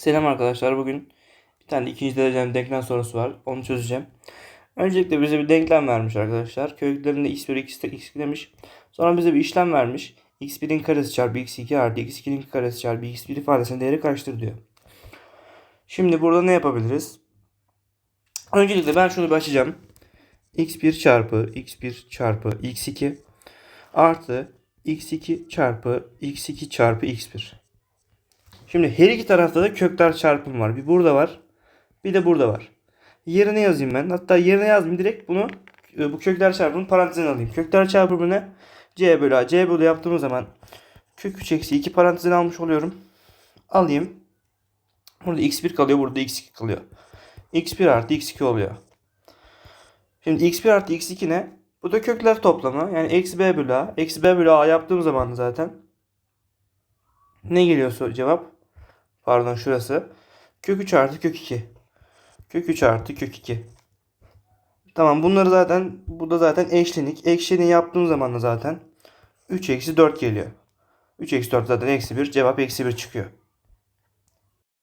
Selam arkadaşlar. Bugün bir tane ikinci dereceden denklem sorusu var. Onu çözeceğim. Öncelikle bize bir denklem vermiş arkadaşlar. Köklerinde x1 x x demiş. Sonra bize bir işlem vermiş. x1'in karesi çarpı x2 artı x2'nin karesi çarpı x1 ifadesinin değeri kaçtır diyor. Şimdi burada ne yapabiliriz? Öncelikle ben şunu bir açacağım. x1 çarpı x1 çarpı x2 artı x2 çarpı x2 çarpı x1. Şimdi her iki tarafta da kökler çarpımı var. Bir burada var. Bir de burada var. Yerine yazayım ben. Hatta yerine yazmayayım. Direkt bunu e, bu kökler çarpımını parantezine alayım. Kökler çarpımı ne? C bölü A. C bölü yaptığımız zaman kök 3 eksi 2 parantezine almış oluyorum. Alayım. Burada x1 kalıyor. Burada x2 kalıyor. x1 artı x2 oluyor. Şimdi x1 artı x2 ne? Bu da kökler toplamı. Yani eksi b bölü a. Eksi b bölü a yaptığım zaman zaten ne geliyor so- cevap? Pardon şurası. Kök 3 artı kök 2. Kök 3 artı kök 2. Tamam bunları zaten bu da zaten eşlenik. Eşleniği yaptığım zaman da zaten 3 eksi 4 geliyor. 3 eksi 4 zaten eksi 1. Cevap eksi 1 çıkıyor.